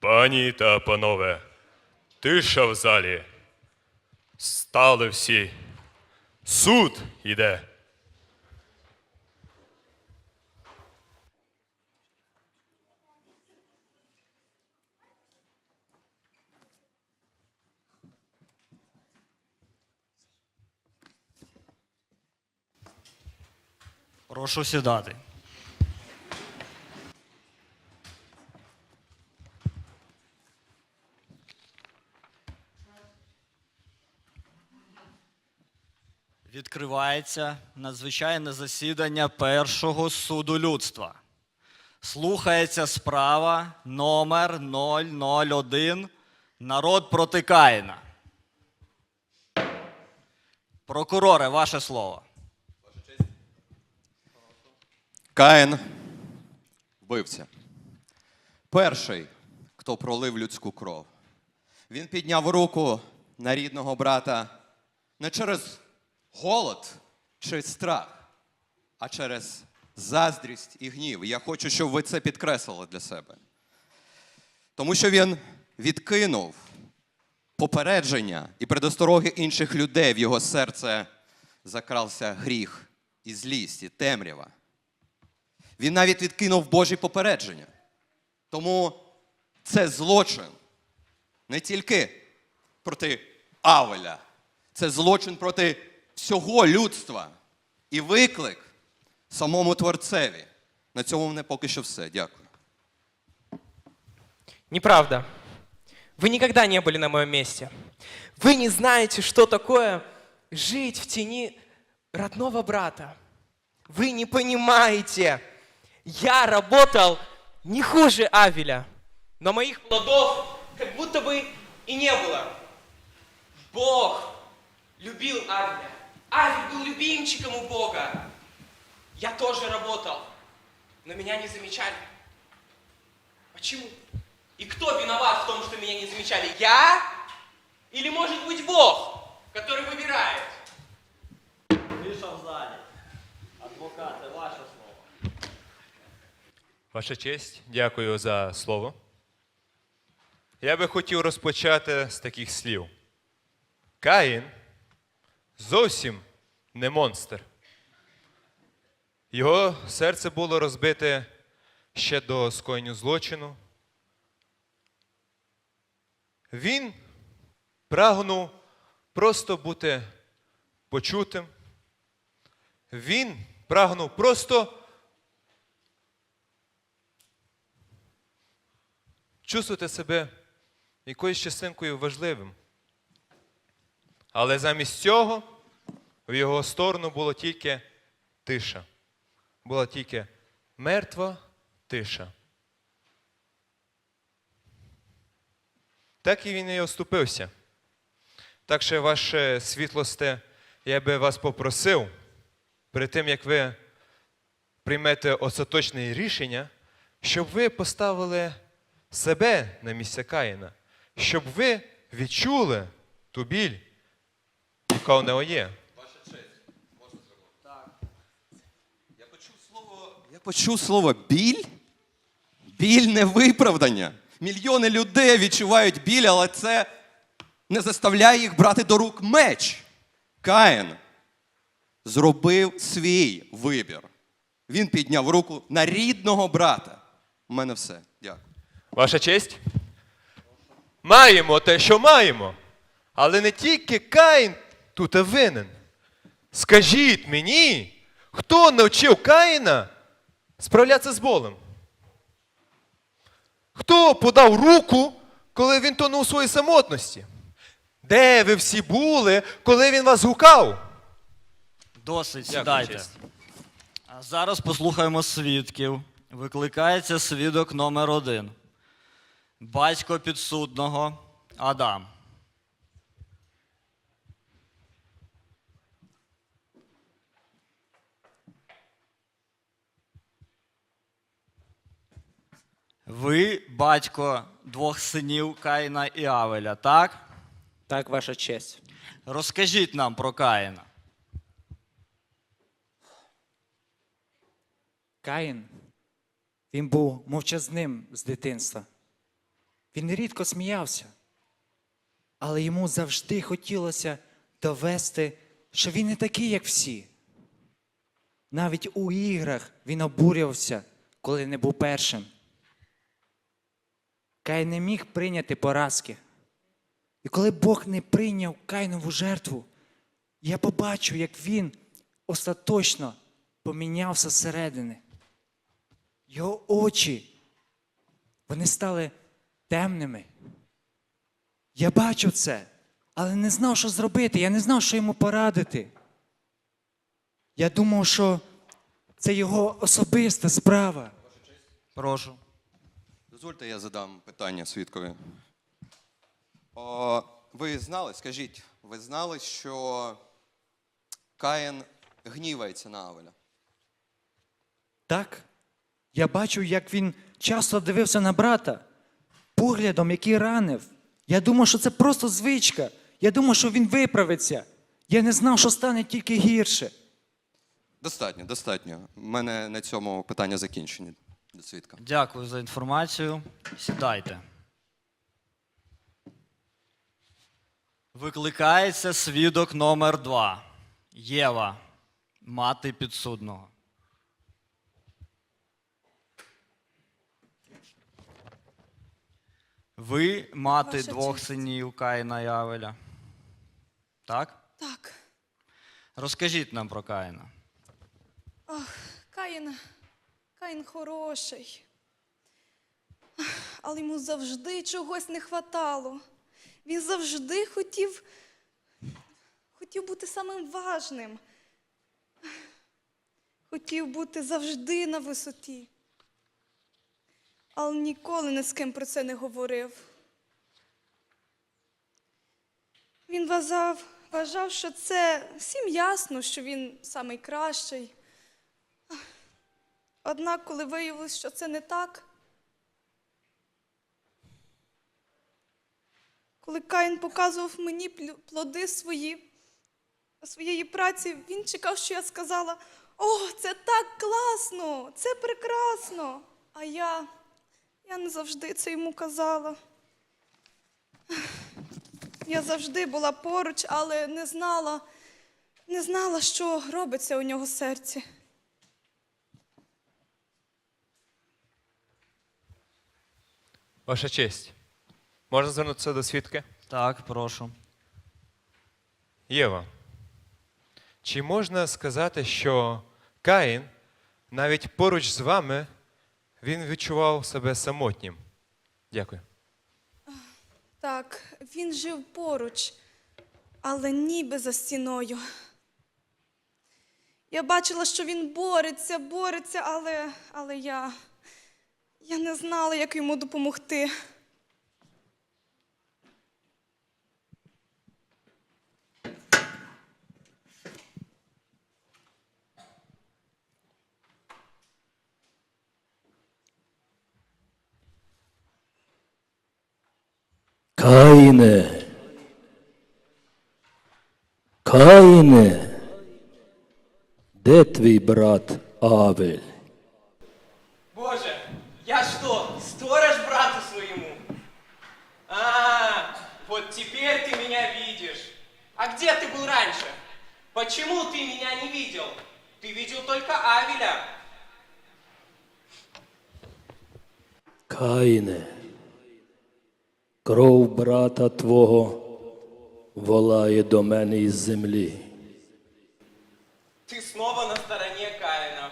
Пані та панове, тиша в залі. Стали всі. Суд іде. Прошу сідати. Відкривається надзвичайне засідання першого суду людства. Слухається справа номер 001 Народ проти Каїна. Прокуроре, ваше слово. Каїн вбивця. Перший, хто пролив людську кров. Він підняв руку на рідного брата не через голод чи страх, а через заздрість і гнів. Я хочу, щоб ви це підкреслили для себе. Тому що він відкинув попередження і предостороги інших людей в його серце закрався гріх і злість, і темрява. Він навіть відкинув Божі попередження. Тому це злочин не тільки проти Авеля, це злочин проти всього людства і виклик самому Творцеві. На цьому в мене поки що все. Дякую. Неправда. Вы никогда не были на моем месте. Вы не знаете, что такое жить в тени родного брата. Вы не понимаете. Я работал не хуже Авеля, но моих плодов как будто бы и не было. Бог любил Авеля. Авель был любимчиком у Бога. Я тоже работал, но меня не замечали. Почему? И кто виноват в том, что меня не замечали? Я? Или может быть Бог, который выбирает? Тиша в залі. Адвокате, ваше слово. Ваша честь, дякую за слово. Я би хотів розпочати з таких слів. Каїн зовсім не монстр. Його серце було розбите ще до скоєння злочину. Він прагнув просто бути почутим. Він прагнув просто чувствувати себе якоюсь частинкою важливим. Але замість цього в його сторону було тільки тиша. Була тільки мертва тиша. Так і він і оступився. Так що, ваше світлосте, я би вас попросив, перед тим як ви приймете остаточне рішення, щоб ви поставили себе на місце Каїна, щоб ви відчули ту біль, яка у нього є. Я почув слово, я почув слово біль. Біль не виправдання. Мільйони людей відчувають біль, але це не заставляє їх брати до рук меч. Каїн зробив свій вибір. Він підняв руку на рідного брата. У мене все. Дякую. Ваша честь? Маємо те, що маємо. Але не тільки Каїн тут винен. Скажіть мені, хто навчив Каїна справлятися з болем? Хто подав руку, коли він тонув у своїй самотності? Де ви всі були, коли він вас гукав? Досить, сідайте. А зараз послухаємо свідків. Викликається свідок номер один. Батько підсудного Адам. Ви батько двох синів Каїна і Авеля, так? Так, ваша честь. Розкажіть нам про Каїна. Каїн, він був мовчазним з дитинства. Він рідко сміявся. Але йому завжди хотілося довести, що він не такий, як всі. Навіть у іграх він обурювався, коли не був першим. Кай не міг прийняти поразки. І коли Бог не прийняв Кайнову жертву, я побачив, як він остаточно помінявся зсередини. Його очі, вони стали темними. Я бачив це, але не знав, що зробити. Я не знав, що йому порадити. Я думав, що це його особиста справа. Прошу. Дозвольте, я задам питання свідкові. О, ви знали, скажіть, ви знали, що Каїн гнівається на Авеля? Так? Я бачив, як він часто дивився на брата, поглядом, який ранив. Я думав, що це просто звичка. Я думав, що він виправиться. Я не знав, що стане тільки гірше. Достатньо, достатньо. У мене на цьому питання закінчені до свідка. Дякую за інформацію. Сідайте. Викликається свідок номер два. Єва, мати підсудного. Ви мати Ваша двох честь. синів Каїна і Авеля. Так? Так, Розкажіть нам про Каїна. Каїн, Каїн хороший. Але йому завжди чогось не хватало. Він завжди хотів, хотів бути самим важним. Хотів бути завжди на висоті. Але ніколи ні з ким про це не говорив. Він вважав, вважав, що це всім ясно, що він найкращий. Однак, коли виявилось, що це не так, коли Каїн показував мені плоди свої, своєї праці, він чекав, що я сказала: О, це так класно, це прекрасно. А я, я не завжди це йому казала. Я завжди була поруч, але не знала, не знала, що робиться у нього серці. Ваша честь. Можна звернутися до свідки? Так, прошу. Єва. Чи можна сказати, що Каїн навіть поруч з вами він відчував себе самотнім? Дякую. Так, він жив поруч, але ніби за стіною. Я бачила, що він бореться, бореться, але, але я, я не знала, як йому допомогти. Каїне. Каїне. Де твій брат Авель? А где ты был раньше? Почему ты меня не видел? Ты видел только Авеля. Каїне. Кров брата твого волає до мене із землі. Ты снова на стороне Каина.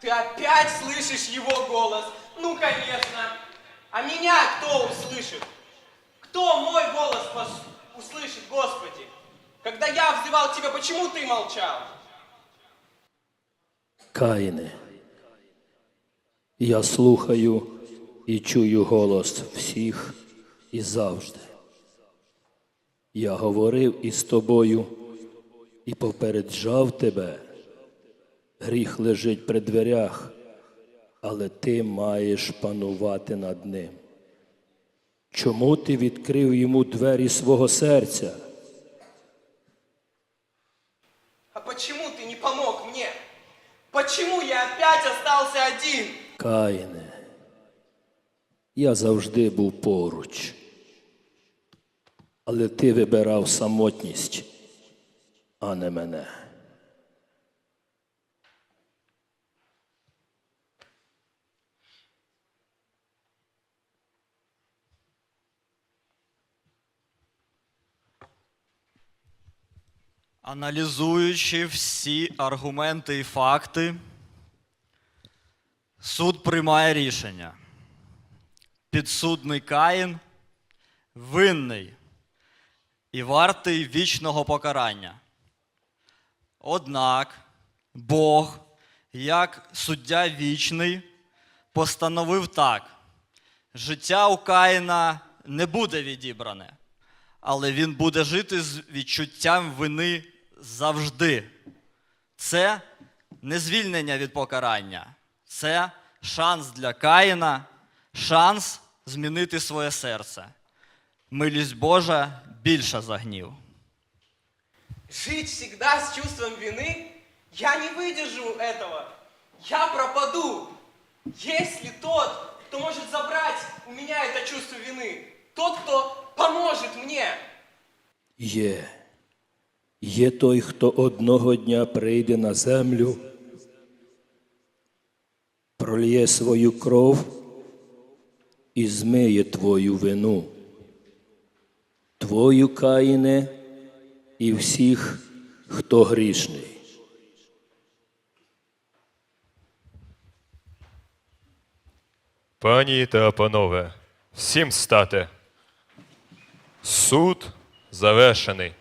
Ты опять слышишь его голос? Ну, конечно. А меня кто услышит? Кто мой голос пос- услышит, Господи? Когда я взывал тебя, почему ты молчал? Каїне. Я слухаю і чую голос всіх і завжди. Я говорив із тобою і попереджав тебе. Гріх лежить при дверях, але ти маєш панувати над ним. Чому ти відкрив йому двері свого серця? Почему я опять остался один? Каїне, я завжди був поруч. Але ти вибирав самотність, а не мене. Аналізуючи всі аргументи і факти, суд приймає рішення. Підсудний Каїн винний і вартий вічного покарання. Однак Бог, як суддя вічний, постановив так: життя у Каїна не буде відібране, але він буде жити з відчуттям вини завжди. Це не звільнення від покарання, це шанс для Каїна, шанс змінити своє серце. Милість Божа більша за гнів. Жить всегда с чувством вины? Я не выдержу этого. Я пропаду. Если тот, кто может забрать у меня это чувство вины, тот, кто поможет мне, Є. Є той, хто одного дня прийде на землю, пролє свою кров і змиє твою вину, твою каїне і всіх, хто грішний. Пані та панове, всім стати. Суд завершений.